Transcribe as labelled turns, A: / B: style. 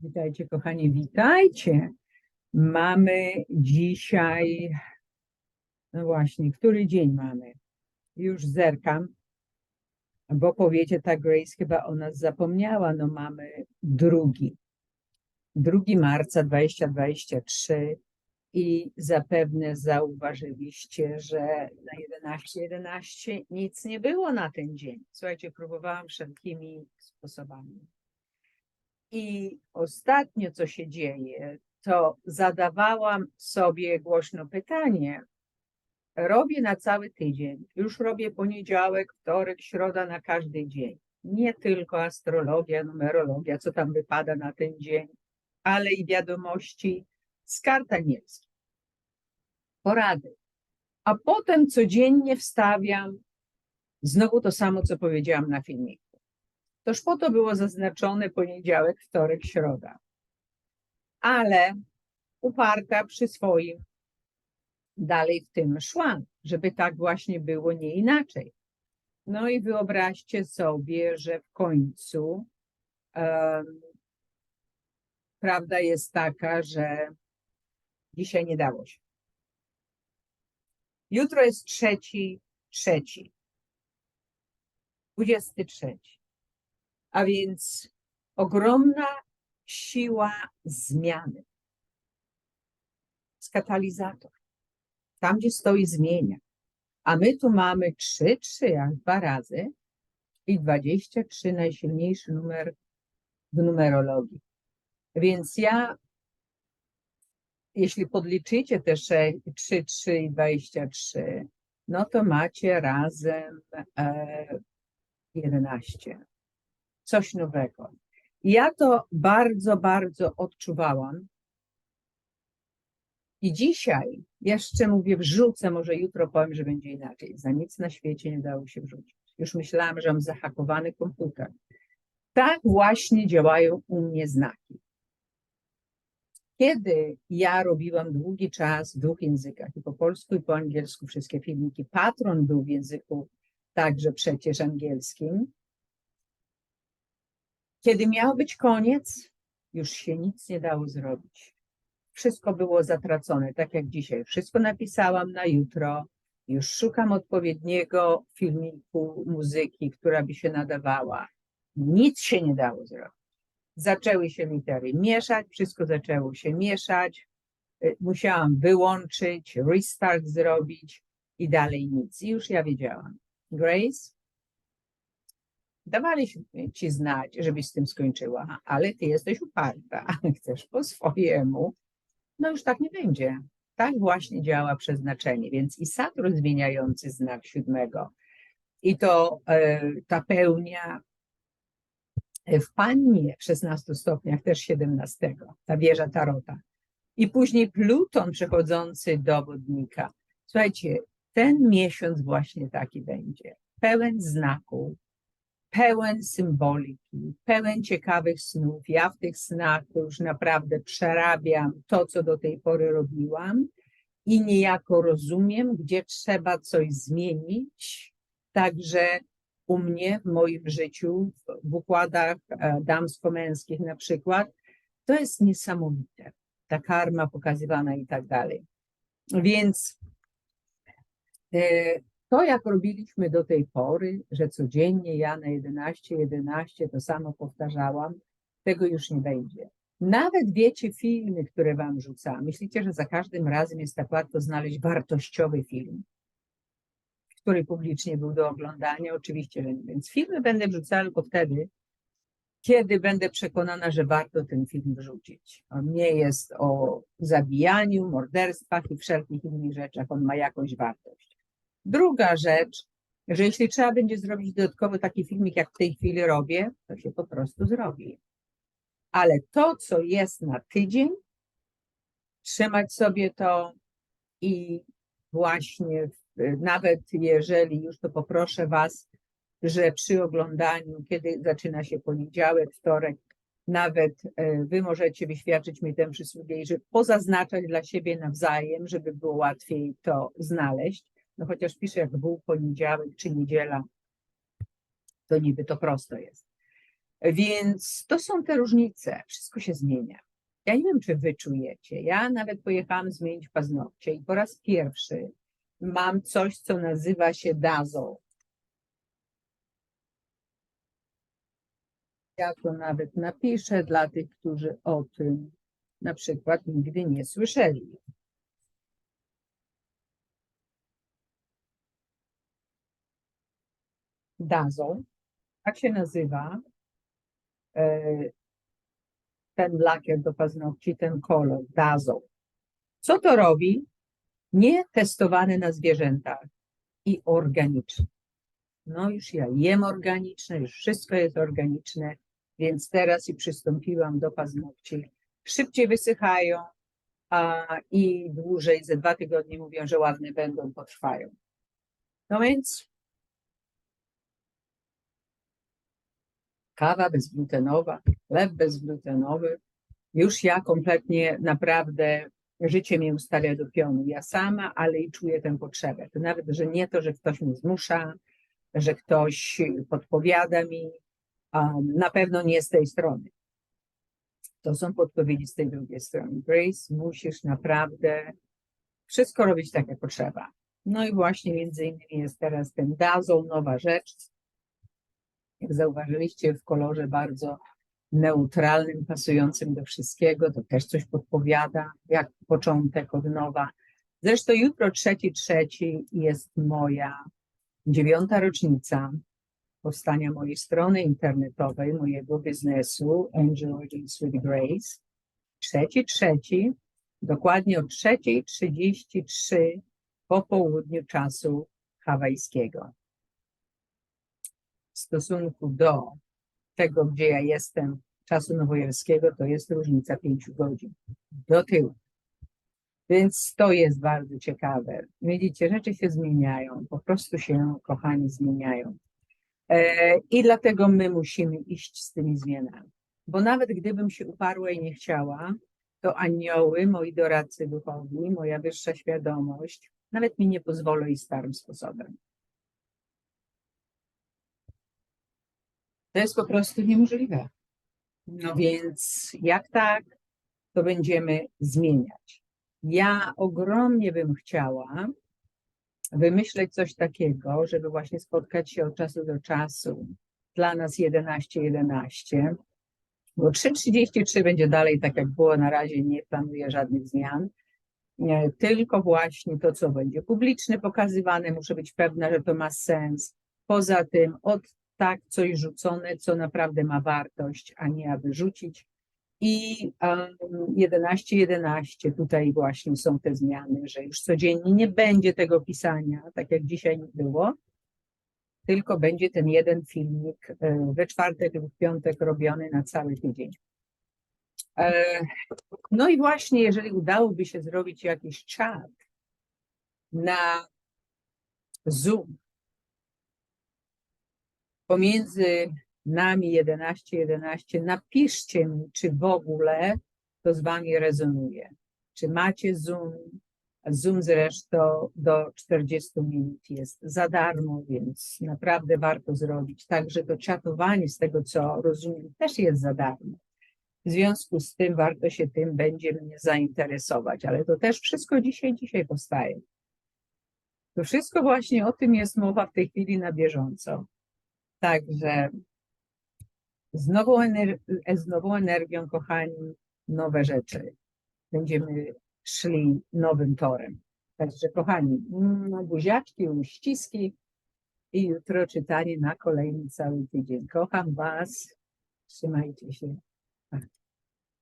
A: Witajcie, kochani, witajcie. Mamy dzisiaj, no właśnie, który dzień mamy? Już zerkam, bo powiecie, ta Grace chyba o nas zapomniała. No mamy drugi, 2 marca 2023 i zapewne zauważyliście, że na 11.11 nic nie było na ten dzień. Słuchajcie, próbowałam wszelkimi sposobami. I ostatnio, co się dzieje, to zadawałam sobie głośno pytanie. Robię na cały tydzień, już robię poniedziałek, wtorek, środa na każdy dzień. Nie tylko astrologia, numerologia, co tam wypada na ten dzień, ale i wiadomości z kart anielskich. Porady. A potem codziennie wstawiam znowu to samo, co powiedziałam na filmiku. Toż po to było zaznaczone poniedziałek, wtorek, środa. Ale uparta przy swoim dalej w tym szłam, żeby tak właśnie było, nie inaczej. No i wyobraźcie sobie, że w końcu em, prawda jest taka, że dzisiaj nie dało się. Jutro jest trzeci, trzeci, dwudziesty trzeci. A więc ogromna siła zmiany. Z katalizator. Tam, gdzie stoi, zmienia. A my tu mamy 3, 3 jak dwa razy i 23 najsilniejszy numer w numerologii. Więc ja, jeśli podliczycie te 3, 3 i 23, no to macie razem e, 11 coś nowego. Ja to bardzo, bardzo odczuwałam. I dzisiaj jeszcze mówię, wrzucę, może jutro powiem, że będzie inaczej. Za nic na świecie nie dało się wrzucić. Już myślałam, że mam zahakowany komputer. Tak właśnie działają u mnie znaki. Kiedy ja robiłam długi czas w dwóch językach, i po polsku, i po angielsku, wszystkie filmiki, patron był w języku także przecież angielskim, kiedy miał być koniec, już się nic nie dało zrobić. Wszystko było zatracone, tak jak dzisiaj. Wszystko napisałam na jutro. Już szukam odpowiedniego filmiku, muzyki, która by się nadawała. Nic się nie dało zrobić. Zaczęły się litery mieszać, wszystko zaczęło się mieszać. Y, Musiałam wyłączyć, restart zrobić i dalej nic. I już ja wiedziałam. Grace, dawaliśmy ci znać, żebyś z tym skończyła, ale ty jesteś uparta, chcesz po swojemu, no już tak nie będzie. Tak właśnie działa przeznaczenie, więc i Saturn zmieniający znak siódmego i to e, ta pełnia w Pannie w 16 stopniach, też 17, ta wieża Tarota. I później Pluton przechodzący do wodnika. Słuchajcie, ten miesiąc właśnie taki będzie. Pełen znaków, pełen symboliki, pełen ciekawych snów. Ja w tych snach to już naprawdę przerabiam to, co do tej pory robiłam i niejako rozumiem, gdzie trzeba coś zmienić. Także u mnie w moim życiu, w układach e, damsko-męskich na przykład, to jest niesamowite. Ta karma pokazywana i tak dalej. Więc e, to, jak robiliśmy do tej pory, że codziennie ja na 11, 11 to samo powtarzałam, tego już nie będzie. Nawet wiecie filmy, które wam rzucam. Myślicie, że za każdym razem jest tak łatwo znaleźć wartościowy film, który publicznie był do oglądania? Oczywiście, że nie. Więc filmy będę wrzucała tylko wtedy, kiedy będę przekonana, że warto ten film wrzucić. On nie jest o zabijaniu, morderstwach i wszelkich innych rzeczach. On ma jakąś wartość. Druga rzecz, że jeśli trzeba będzie zrobić dodatkowy taki filmik, jak w tej chwili robię, to się po prostu zrobi. Ale to, co jest na tydzień, trzymać sobie to i właśnie w- nawet jeżeli już to poproszę Was, że przy oglądaniu, kiedy zaczyna się poniedziałek, wtorek, nawet e, Wy możecie wyświadczyć mi tę przysługę i że pozaznaczać dla siebie nawzajem, żeby było łatwiej to znaleźć no chociaż piszę, jak był poniedziałek czy niedziela, to niby to prosto jest. Więc to są te różnice. Wszystko się zmienia. Ja nie wiem, czy wy czujecie. Ja nawet pojechałam zmienić paznokcie i po raz pierwszy mam coś, co nazywa się dazo. Ja to nawet napiszę dla tych, którzy o tym na przykład nigdy nie słyszeli. Dazo, tak się nazywa e, ten lakier do paznokci, ten kolor, dazo. Co to robi? Nie testowane na zwierzętach i organiczne. No już ja jem organiczne, już wszystko jest organiczne, więc teraz i przystąpiłam do paznokci. Szybciej wysychają a, i dłużej, ze dwa tygodnie mówią, że ładne będą, potrwają. No więc kawa bezglutenowa, chleb bezglutenowy. Już ja kompletnie naprawdę życie mnie ustawia do pionu. Ja sama, ale i czuję tę potrzebę. To nawet, że nie to, że ktoś mnie zmusza, że ktoś podpowiada mi, na pewno nie z tej strony. To są podpowiedzi z tej drugiej strony. Grace, musisz naprawdę wszystko robić tak, jak potrzeba. No i właśnie między innymi jest teraz ten Dazzle, nowa rzecz. Jak zauważyliście, w kolorze bardzo neutralnym, pasującym do wszystkiego. To też coś podpowiada, jak początek od nowa. Zresztą jutro, trzeci, trzeci jest moja dziewiąta rocznica powstania mojej strony internetowej, mojego biznesu Angel Origins with Grace. Trzeci, trzeci, dokładnie o 3.33 po południu czasu hawajskiego. W stosunku do tego, gdzie ja jestem, czasu nowojorskiego, to jest różnica pięciu godzin do tyłu. Więc to jest bardzo ciekawe. Widzicie, rzeczy się zmieniają, po prostu się, kochani, zmieniają. E, I dlatego my musimy iść z tymi zmianami. Bo nawet gdybym się uparła i nie chciała, to anioły, moi doradcy duchowi, moja wyższa świadomość, nawet mi nie pozwolą iść starym sposobem. To jest po prostu niemożliwe. No więc jak tak, to będziemy zmieniać. Ja ogromnie bym chciała wymyśleć coś takiego, żeby właśnie spotkać się od czasu do czasu. Dla nas 11-11, bo 3.33 będzie dalej tak jak było na razie, nie planuję żadnych zmian. Tylko właśnie to, co będzie publiczne, pokazywane, muszę być pewna, że to ma sens. Poza tym, od tak coś rzucone, co naprawdę ma wartość, a nie aby rzucić. I 11-11 tutaj właśnie są te zmiany, że już codziennie nie będzie tego pisania, tak jak dzisiaj nie było, tylko będzie ten jeden filmik e, we czwartek lub piątek robiony na cały tydzień. E, No i właśnie, jeżeli udałoby się zrobić jakiś czat na Zoom pomiędzy nami 11, 11, napiszcie mi, czy w ogóle to z wami rezonuje. Czy macie Zoom? Zoom zresztą do 40 minut jest za darmo, więc naprawdę warto zrobić. Także to czatowanie, z tego co rozumiem, też jest za darmo. W związku z tym warto się tym będzie mnie zainteresować, ale to też wszystko dzisiaj, dzisiaj powstaje. To wszystko właśnie o tym jest mowa w tej chwili na bieżąco. Także z nową, ener- z nową energią, kochani, nowe rzeczy. Będziemy szli nowym torem. Także, kochani, buziaczki, uściski i jutro czytanie na kolejny cały tydzień. Kocham Was. Trzymajcie się.